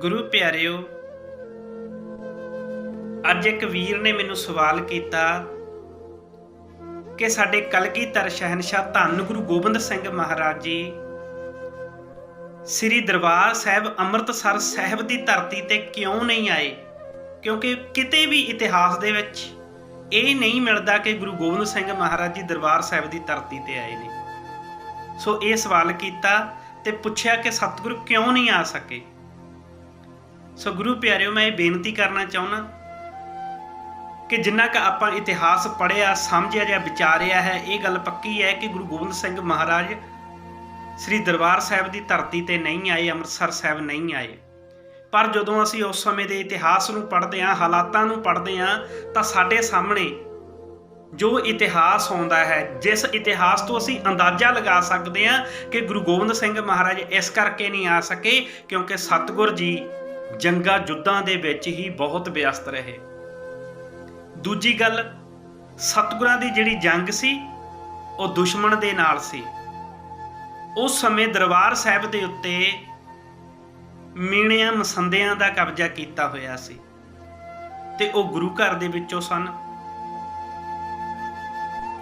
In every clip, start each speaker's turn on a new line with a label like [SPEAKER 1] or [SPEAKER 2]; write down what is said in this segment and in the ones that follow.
[SPEAKER 1] ਗੁਰੂ ਪਿਆਰਿਓ, ਅੱਜ ਇੱਕ ਵੀਰ ਨੇ ਮੈਨੂੰ ਸਵਾਲ ਕੀਤਾ ਕਿ ਸਾਡੇ ਕਲਗੀਧਰ ਸ਼ਹਿਨशाह ਧੰਨ ਗੁਰੂ ਗੋਬਿੰਦ ਸਿੰਘ ਮਹਾਰਾਜ ਜੀ, ਸ੍ਰੀ ਦਰਬਾਰ ਸਾਹਿਬ ਅੰਮ੍ਰਿਤਸਰ ਸਾਹਿਬ ਦੀ ਧਰਤੀ ਤੇ ਕਿਉਂ ਨਹੀਂ ਆਏ? ਕਿਉਂਕਿ ਕਿਤੇ ਵੀ ਇਤਿਹਾਸ ਦੇ ਵਿੱਚ ਇਹ ਨਹੀਂ ਮਿਲਦਾ ਕਿ ਗੁਰੂ ਗੋਬਿੰਦ ਸਿੰਘ ਮਹਾਰਾਜ ਜੀ ਦਰਬਾਰ ਸਾਹਿਬ ਦੀ ਧਰਤੀ ਤੇ ਆਏ ਨੇ। ਸੋ ਇਹ ਸਵਾਲ ਕੀਤਾ ਤੇ ਪੁੱਛਿਆ ਕਿ ਸਤਿਗੁਰੂ ਕਿਉਂ ਨਹੀਂ ਆ ਸਕੇ? ਸੋ ਗੁਰੂ ਪਿਆਰਿਓ, ਮੈਂ ਇਹ ਬੇਨਤੀ ਕਰਨਾ ਚਾਹੁੰਦਾ ਕਿ ਜਿੰਨਾ ਕ ਆਪਾਂ ਇਤਿਹਾਸ ਪੜਿਆ ਸਮਝਿਆ ਜਾਂ ਵਿਚਾਰਿਆ ਹੈ, ਇਹ ਗੱਲ ਪੱਕੀ ਹੈ ਕਿ ਗੁਰੂ ਗੋਬਿੰਦ ਸਿੰਘ ਮਹਾਰਾਜ ਸ੍ਰੀ ਦਰਬਾਰ ਸਾਹਿਬ ਦੀ ਧਰਤੀ ਤੇ ਨਹੀਂ ਆਏ, ਅੰਮ੍ਰਿਤਸਰ ਸਾਹਿਬ ਨਹੀਂ ਆਏ। ਪਰ ਜਦੋਂ ਅਸੀਂ ਉਸ ਸਮੇਂ ਦੇ ਇਤਿਹਾਸ ਨੂੰ ਪੜ੍ਹਦੇ ਹਾਂ, ਹਾਲਾਤਾਂ ਨੂੰ ਪੜ੍ਹਦੇ ਹਾਂ, ਤਾਂ ਸਾਡੇ ਸਾਹਮਣੇ ਜੋ ਇਤਿਹਾਸ ਆਉਂਦਾ ਹੈ, ਜਿਸ ਇਤਿਹਾਸ ਤੋਂ ਅਸੀਂ ਅੰਦਾਜ਼ਾ ਲਗਾ ਸਕਦੇ ਹਾਂ ਕਿ ਗੁਰੂ ਗੋਬਿੰਦ ਸਿੰਘ ਮਹਾਰਾਜ ਇਸ ਕਰਕੇ ਨਹੀਂ ਆ ਸਕੇ ਕਿਉਂਕਿ ਸਤਿਗੁਰ ਜੀ ਜੰਗਾਂ ਜੁੱਧਾਂ ਦੇ ਵਿੱਚ ਹੀ ਬਹੁਤ ਵਿਅਸਤ ਰਹੇ। ਦੂਜੀ ਗੱਲ, ਸਤਿਗੁਰਾਂ ਦੀ ਜਿਹੜੀ ਜੰਗ ਸੀ, ਉਹ ਦੁਸ਼ਮਣ ਦੇ ਨਾਲ ਸੀ। ਉਸ ਸਮੇਂ ਦਰਬਾਰ ਸਾਹਿਬ ਦੇ ਉੱਤੇ ਮੀਣਿਆਂ ਮਸੰਦਿਆਂ ਦਾ ਕਬਜ਼ਾ ਕੀਤਾ ਹੋਇਆ ਸੀ ਤੇ ਉਹ ਗੁਰੂ ਘਰ ਦੇ ਵਿੱਚੋਂ ਸਨ।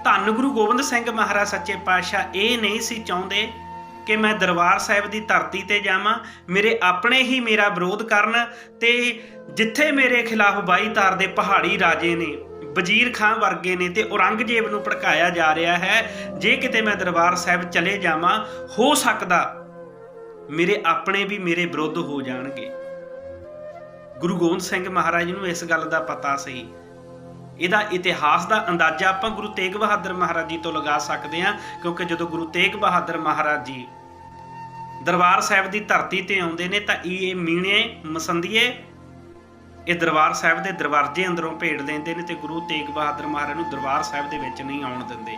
[SPEAKER 1] ਧੰਨ ਗੁਰੂ ਗੋਬਿੰਦ ਸਿੰਘ ਮਹਾਰਾਜ ਸੱਚੇ ਪਾਤਸ਼ਾਹ ਇਹ ਨਹੀਂ ਸੀ ਚਾਹੁੰਦੇ ਕਿ ਮੈਂ ਦਰਬਾਰ ਸਾਹਿਬ ਦੀ ਧਰਤੀ ਤੇ ਜਾਵਾਂ, ਮੇਰੇ ਆਪਣੇ ਹੀ ਮੇਰਾ ਵਿਰੋਧ ਕਰਨ ਤੇ ਜਿੱਥੇ ਮੇਰੇ ਖਿਲਾਫ ਬਾਈਤਾਰ ਦੇ ਪਹਾੜੀ ਰਾਜੇ ਨੇ, ਵਜ਼ੀਰ ਖਾਂ ਵਰਗੇ ਨੇ ਤੇ ਔਰੰਗਜ਼ੇਬ ਨੂੰ ਭੜਕਾਇਆ ਜਾ ਰਿਹਾ ਹੈ, ਜੇ ਕਿਤੇ ਮੈਂ ਦਰਬਾਰ ਸਾਹਿਬ ਚਲੇ ਜਾਵਾਂ, ਹੋ ਸਕਦਾ ਮੇਰੇ ਆਪਣੇ ਵੀ ਮੇਰੇ ਵਿਰੁੱਧ ਹੋ ਜਾਣਗੇ। ਗੁਰੂ ਗੋਬਿੰਦ ਸਿੰਘ ਮਹਾਰਾਜ ਨੂੰ ਇਸ ਗੱਲ ਦਾ ਪਤਾ ਸੀ। ਇਹਦਾ ਇਤਿਹਾਸ ਦਾ ਅੰਦਾਜ਼ਾ ਆਪਾਂ ਗੁਰੂ ਤੇਗ ਬਹਾਦਰ ਮਹਾਰਾਜ ਜੀ ਤੋਂ ਲਗਾ ਸਕਦੇ ਹਾਂ, ਕਿਉਂਕਿ ਜਦੋਂ ਗੁਰੂ ਤੇਗ ਬਹਾਦਰ ਮਹਾਰਾਜ ਜੀ ਦਰਬਾਰ ਸਾਹਿਬ ਦੀ ਧਰਤੀ ਤੇ ਆਉਂਦੇ ਨੇ ਤਾਂ ਇਹ ਮੀਣੇ ਮਸੰਦੀਏ ਇਹ ਦਰਬਾਰ ਸਾਹਿਬ ਦੇ ਦਰਵਾਜ਼ੇ ਅੰਦਰੋਂ ਭੇੜ ਦਿੰਦੇ ਨੇ ਤੇ ਗੁਰੂ ਤੇਗ ਬਹਾਦਰ ਮਹਾਰਾਜ ਨੂੰ ਦਰਬਾਰ ਸਾਹਿਬ ਦੇ ਵਿੱਚ ਨਹੀਂ ਆਉਣ ਦਿੰਦੇ।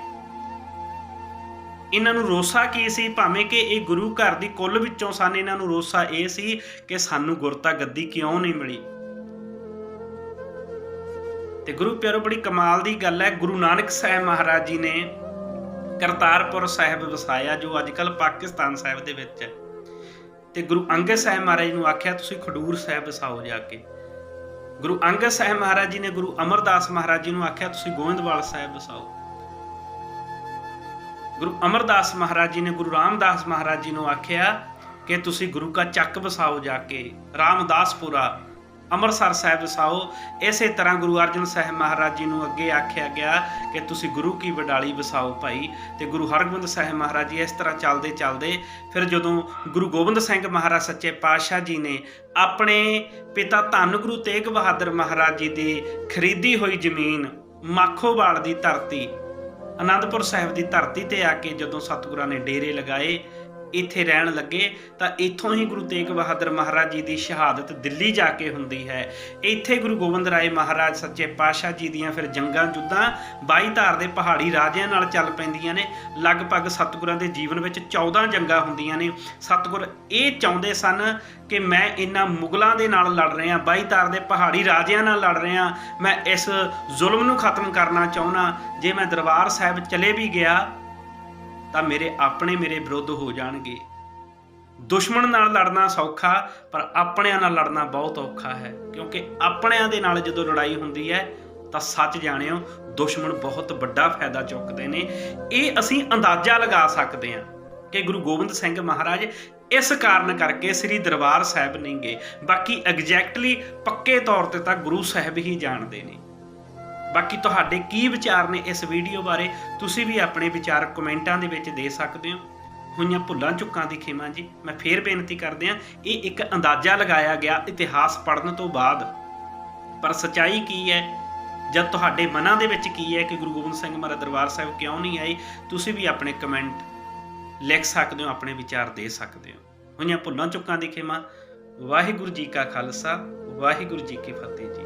[SPEAKER 1] ਇਹਨਾਂ ਨੂੰ ਰੋਸਾ ਕੀ ਸੀ? ਭਾਵੇਂ ਕਿ ਇਹ ਗੁਰੂ ਘਰ ਦੀ ਕੁੱਲ ਵਿੱਚੋਂ ਸਨ, ਇਹਨਾਂ ਨੂੰ ਰੋਸਾ ਇਹ ਸੀ ਕਿ ਸਾਨੂੰ ਗੁਰਤਾ ਗੱਦੀ ਕਿਉਂ ਨਹੀਂ ਮਿਲੀ? ਤੇ ਗੁਰੂ ਪਿਆਰੋ, ਬੜੀ ਕਮਾਲ ਦੀ ਗੱਲ ਹੈ। ਗੁਰੂ ਨਾਨਕ ਸਾਹਿਬ ਮਹਾਰਾਜ ਜੀ ਨੇ ਕਰਤਾਰਪੁਰ ਸਾਹਿਬ ਵਸਾਇਆ, ਜੋ ਅੱਜ ਕੱਲ ਪਾਕਿਸਤਾਨ ਸਾਹਿਬ ਦੇ ਵਿੱਚ ਹੈ। ਤੇ ਗੁਰੂ ਅੰਗਦ ਸਾਹਿਬ ਮਹਾਰਾਜ ਨੂੰ ਆਖਿਆ, ਤੁਸੀਂ ਖਡੂਰ ਸਾਹਿਬ ਵਸਾਓ ਜਾ ਕੇ। ਗੁਰੂ ਅੰਗਦ ਸਾਹਿਬ ਮਹਾਰਾਜ ਜੀ ਨੇ ਗੁਰੂ ਅਮਰਦਾਸ ਮਹਾਰਾਜ ਜੀ ਨੂੰ ਆਖਿਆ, ਤੁਸੀਂ ਗੋਇੰਦਵਾਲ ਸਾਹਿਬ ਵਸਾਓ। ਗੁਰੂ ਅਮਰਦਾਸ ਮਹਾਰਾਜ ਜੀ ਨੇ ਗੁਰੂ ਰਾਮਦਾਸ ਮਹਾਰਾਜ ਜੀ ਨੂੰ ਆਖਿਆ ਕਿ ਤੁਸੀਂ ਗੁਰੂ ਕਾ ਚੱਕ ਵਸਾਓ ਜਾ ਕੇ, ਰਾਮਦਾਸਪੁਰਾ ਅੰਮ੍ਰਿਤਸਰ ਸਾਹਿਬ ਵਸਾਓ ਇਸੇ ਤਰ੍ਹਾਂ ਗੁਰੂ ਅਰਜਨ ਸਾਹਿਬ ਮਹਾਰਾਜ ਜੀ ਨੂੰ ਅੱਗੇ ਆਖਿਆ ਗਿਆ ਕਿ ਤੁਸੀਂ ਗੁਰੂ ਕੀ ਵਡਾਲੀ ਵਸਾਓ ਭਾਈ ਤੇ ਗੁਰੂ ਹਰਗੋਬਿੰਦ ਸਾਹਿਬ ਮਹਾਰਾਜ ਜੀ ਇਸ ਤਰ੍ਹਾਂ ਚੱਲਦੇ ਚੱਲਦੇ ਫਿਰ ਜਦੋਂ ਗੁਰੂ ਗੋਬਿੰਦ ਸਿੰਘ ਮਹਾਰਾਜ ਸੱਚੇ ਪਾਤਸ਼ਾਹ ਜੀ ਨੇ ਆਪਣੇ ਪਿਤਾ ਧੰਨ ਗੁਰੂ ਤੇਗ ਬਹਾਦਰ ਮਹਾਰਾਜ ਜੀ ਦੀ ਖਰੀਦੀ ਹੋਈ ਜ਼ਮੀਨ ਮਾਖੋਵਾਲ ਦੀ ਧਰਤੀ, ਅਨੰਦਪੁਰ ਸਾਹਿਬ ਦੀ ਧਰਤੀ ਤੇ ਆ ਕੇ ਜਦੋਂ ਸਤਿਗੁਰਾਂ ਨੇ ਡੇਰੇ ਲਗਾਏ ਇੱਥੇ ਰਹਿਣ ਲੱਗੇ, ਤਾਂ ਇੱਥੋਂ ਹੀ ਗੁਰੂ ਤੇਗ ਬਹਾਦਰ ਮਹਾਰਾਜ ਜੀ ਦੀ ਸ਼ਹਾਦਤ ਦਿੱਲੀ ਜਾ ਕੇ ਹੁੰਦੀ ਹੈ। ਇੱਥੇ ਗੁਰੂ ਗੋਬਿੰਦ ਰਾਏ ਮਹਾਰਾਜ ਸੱਚੇ ਪਾਤਸ਼ਾਹ ਜੀ ਦੀਆਂ ਫਿਰ ਜੰਗਾਂ ਜੁੱਦਾਂ ਬਾਈ ਧਾਰ ਦੇ ਪਹਾੜੀ ਰਾਜਿਆਂ ਨਾਲ ਚੱਲ ਪੈਂਦੀਆਂ ਨੇ। ਲਗਭਗ ਸਤਿਗੁਰਾਂ ਦੇ ਜੀਵਨ ਵਿੱਚ 14 ਜੰਗਾਂ ਹੁੰਦੀਆਂ ਨੇ। ਸਤਿਗੁਰ ਇਹ ਚਾਹੁੰਦੇ ਸਨ ਕਿ ਮੈਂ ਇਹਨਾਂ ਮੁਗਲਾਂ ਦੇ ਨਾਲ ਲੜ ਰਿਹਾ, ਬਾਈ ਧਾਰ ਦੇ ਪਹਾੜੀ ਰਾਜਿਆਂ ਨਾਲ ਲੜ ਰਿਹਾ। ਮੈਂ ਇਸ ਜ਼ੁਲਮ ਨੂੰ ਖਤਮ ਕਰਨਾ ਚਾਹੁੰਦਾ। ਜੇ ਮੈਂ ਦਰਬਾਰ ਸਾਹਿਬ ਚਲੇ ਵੀ ਗਿਆ ਤਾਂ ਮੇਰੇ ਆਪਣੇ ਮੇਰੇ ਵਿਰੁੱਧ ਹੋ ਜਾਣਗੇ। ਦੁਸ਼ਮਣ ਨਾਲ ਲੜਨਾ ਸੌਖਾ, ਪਰ ਆਪਣਿਆਂ ਨਾਲ ਲੜਨਾ ਬਹੁਤ ਔਖਾ ਹੈ। ਕਿਉਂਕਿ ਆਪਣਿਆਂ ਦੇ ਨਾਲ ਜਦੋਂ ਲੜਾਈ ਹੁੰਦੀ ਹੈ, ਤਾਂ ਸੱਚ ਜਾਣਿਓ, ਦੁਸ਼ਮਣ ਬਹੁਤ ਵੱਡਾ ਫਾਇਦਾ ਚੁੱਕਦੇ ਨੇ। ਇਹ ਅਸੀਂ ਅੰਦਾਜ਼ਾ ਲਗਾ ਸਕਦੇ ਹਾਂ ਕਿ ਗੁਰੂ ਗੋਬਿੰਦ ਸਿੰਘ ਮਹਾਰਾਜ ਇਸ ਕਾਰਨ ਕਰਕੇ ਸ੍ਰੀ ਦਰਬਾਰ ਸਾਹਿਬ ਨਹੀਂ ਗਏ ਬਾਕੀ ਐਗਜ਼ੈਕਟਲੀ ਪੱਕੇ ਤੌਰ ਤੇ ਤਾਂ ਗੁਰੂ ਸਾਹਿਬ ਹੀ ਜਾਣਦੇ ਨੇ। ਬਾਕੀ ਤੁਹਾਡੇ ਕੀ ਵਿਚਾਰ ਨੇ ਇਸ ਵੀਡੀਓ ਬਾਰੇ, ਤੁਸੀਂ ਵੀ ਆਪਣੇ ਵਿਚਾਰ ਕਮੈਂਟਾਂ ਦੇ ਵਿੱਚ ਦੇ ਸਕਦੇ ਹੋ। ਹੋਈਆਂ ਭੁੱਲਾਂ ਚੁੱਕਾਂ ਦੀ ਖਿਮਾ ਜੀ, ਮੈਂ ਫੇਰ ਬੇਨਤੀ ਕਰਦੇ ਹਾਂ, ਇਹ ਇੱਕ ਅੰਦਾਜ਼ਾ ਲਗਾਇਆ ਗਿਆ ਇਤਿਹਾਸ ਪੜ੍ਹਨ ਤੋਂ ਬਾਅਦ। ਪਰ ਸਚਾਈ ਕੀ ਹੈ? ਜਦ ਤੁਹਾਡੇ ਮਨਾਂ ਦੇ ਵਿੱਚ ਕੀ ਹੈ ਕਿ ਗੁਰੂ ਗੋਬਿੰਦ ਸਿੰਘ ਮਹਾਰਾਜ ਦਰਬਾਰ ਸਾਹਿਬ ਕਿਉਂ ਨਹੀਂ ਆਏ, ਤੁਸੀਂ ਵੀ ਆਪਣੇ ਕਮੈਂਟ ਲਿਖ ਸਕਦੇ ਹੋ, ਆਪਣੇ ਵਿਚਾਰ ਦੇ ਸਕਦੇ ਹੋ। ਹੋਈਆਂ ਭੁੱਲਾਂ ਚੁੱਕਾਂ ਦੀ ਖਿਮਾ। ਵਾਹਿਗੁਰੂ ਜੀ ਕਾ ਖਾਲਸਾ, ਵਾਹਿਗੁਰੂ ਜੀ ਕੀ ਫਤਿਹ ਜੀ।